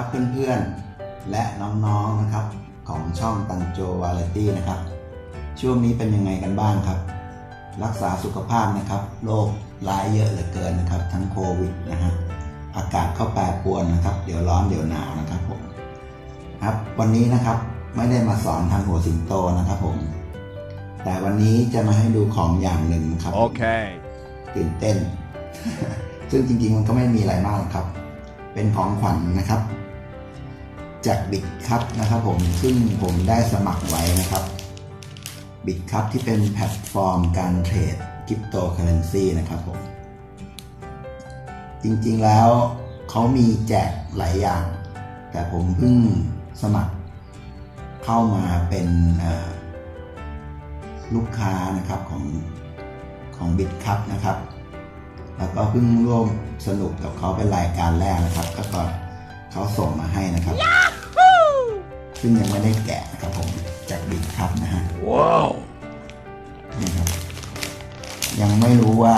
ครับเพื่อนๆ และน้องๆนะครับ ของช่องตันโจวาเลตี้นะครับ ช่วงนี้เป็นยังไงกันบ้างครับ รักษาสุขภาพนะครับโรคร้ายเยอะเหลือเกินนะครับ ทั้งโควิดนะฮะอากาศเข้าแปรปรวนนะครับ เดี๋ยวร้อนเดี๋ยวหนาวนะครับผมครับ วันนี้นะครับไม่ได้มาสอนทางหัวสิงโตนะครับผมแต่วันนี้จะมาให้ดูของอย่างหนึ่งนะครับ Okay. ตื่นเต้น ซึ่งจริงๆมันก็ไม่มีอะไรมากหรอกครับ เป็นของขวัญนะครับ จากบิตครับนะครับผมซึ่งผมได้สมัครไว้นะครับบิตครับที่เป็นแพลตฟอร์มการเทรดคริปโตเคอเรนซีนะครับผมจริงๆแล้วเขามีแจกหลายอย่าง แต่ผมเพิ่งสมัครเข้ามาเป็นลูกค้านะครับของของบิ t ครับนะครับ แล้วก็เพิ่งร่วมสนุกกับเขาเป็นรายการแรกนะครับ ก็ก็ เขาส่งมาให้นะครับ ซึ่งยังไม่ได้แกะนะครับผมจากบิ t ครับนะฮะ Wow. นี่ครับ ยังไม่รู้ว่า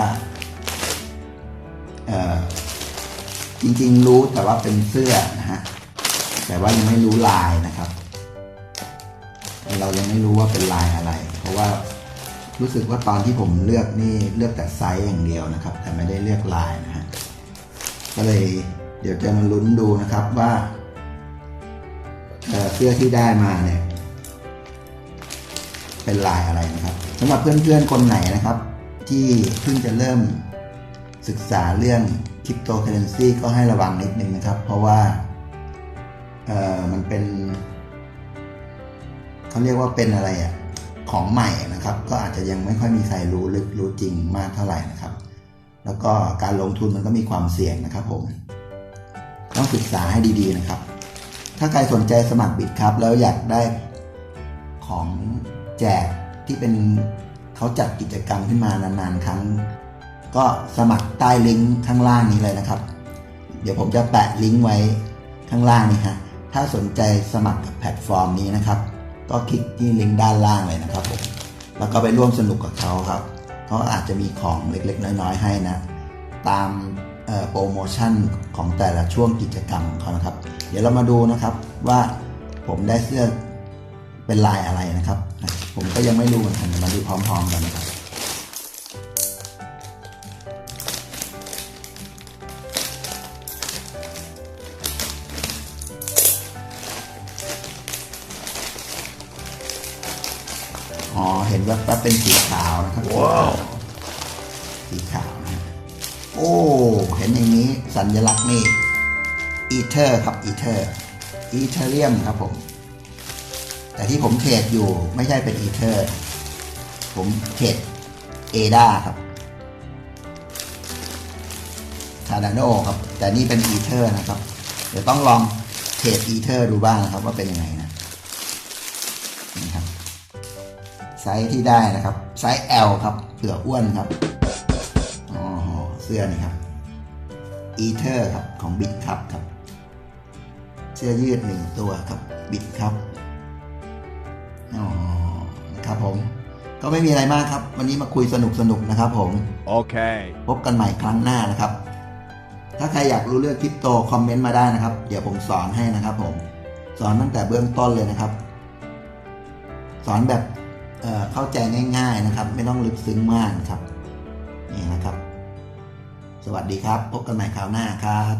เอ่อ จริงๆรู้แต่ว่าเป็นเสื้อนะฮะ แต่ว่ายังไม่รู้ลายนะครับ เรายังไม่รู้ว่าเป็นลายอะไร เพราะว่ารู้สึกว่าตอนที่ผมเลือกนี่เลือกแต่ไซส์อย่างเดียวนะครับ แต่ไม่ได้เลือกลายนะฮะ ก็เลย เดี๋ยวจะมาลุ้นดูนะครับว่าเเสื้อที่ได้มาเนี่ย เป็นลายอะไรนะครับสำหรับเพื่อนๆคนไหนนะครับ ที่เพิ่งจะเริ่มศึกษาเรื่องคริปโตเคอเรนซีก็ให้ระวังนิดนึงนะครับ เพราะว่าเออมันเป็นเขาเรียกว่าเป็นอะไรอะของใหม่นะครับ ก็อาจจะยังไม่ค่อยมีใครรู้ลึกรู้จริงมากเท่าไหร่นะครับ แล้วก็การลงทุนมันก็มีความเสี่ยงนะครับผม ต้องศึกษาให้ดีๆนะครับ ถ้าใครสนใจสมัครบิตครับ แล้วอยากได้ของแจกที่เป็นเขาจัดกิจกรรมขึ้นมานานๆครั้ง ก็สมัครใต้ลิงก์ข้างล่างนี้เลยนะครับ เดี๋ยวผมจะแปะลิงก์ไว้ข้างล่างนี่ฮะถ้าสนใจสมัครกับแพลตฟอร์มนี้นะครับ ก็คลิกที่ลิงก์ด้านล่างเลยนะครับผมแล้วก็ไปร่วมสนุกกับเขาครับเขาอาจจะมีของเล็กๆ น้อยๆ ให้นะ ตาม โปรโมชั่นของแต่ละช่วงกิจกรรมของเขานะครับ เดี๋ยวเรามาดูนะครับว่าผมได้เสื้อเป็นลายอะไรนะครับ ผมก็ยังไม่รู้เหมือนกันเดี๋ยวมาดูพร้อมๆกันนะครับอ๋อ เห็นว่าแป๊บเป็นสีขาวนะครับว้าวสีขาวนะโอ้ เห็นอย่างนี้สัญลักษณ์นี่อีเทอร์ครับอีเทอร์อีเทเรียมครับผม แต่ที่ผมเทรดอยู่ไม่ใช่เป็นอีเทอร์ ผมเทรดเอดาครับคาร์ดาโนครับ แต่นี่เป็นอีเทอร์นะครับ เดี๋ยวต้องลองเทรดอีเทอร์ดูบ้างนะครับว่าเป็นยังไงนะนี่ครับไซส์ที่ได้นะครับ ไซส์ L ครับเผื่ออ้วนครับ เสื้อนี่ครับอีเทอร์ครับของบิ t ครับครับ เสื้อยืดหนึ่งตัวครับบิ t ครับอ๋อนะครับผม ก็ไม่มีอะไรมากครับ วันนี้มาคุยสนุกสนุกๆนะครับ ผม Okay. พบกันใหม่ครั้งหน้านะครับ ถ้าใครอยากรู้เรื่องคริปโตคอมเมนต์มาได้นะครับ เดี๋ยวผมสอนให้นะครับ ผม สอนตั้งแต่เบื้องต้นเลยนะครับ สอนแบบเอ่อเข้าใจง่าย ๆนะครับ ไม่ต้องลึกซึ้งมากนะครับนี่นะครับ สวัสดีครับ พบกันใหม่คราวหน้าครับ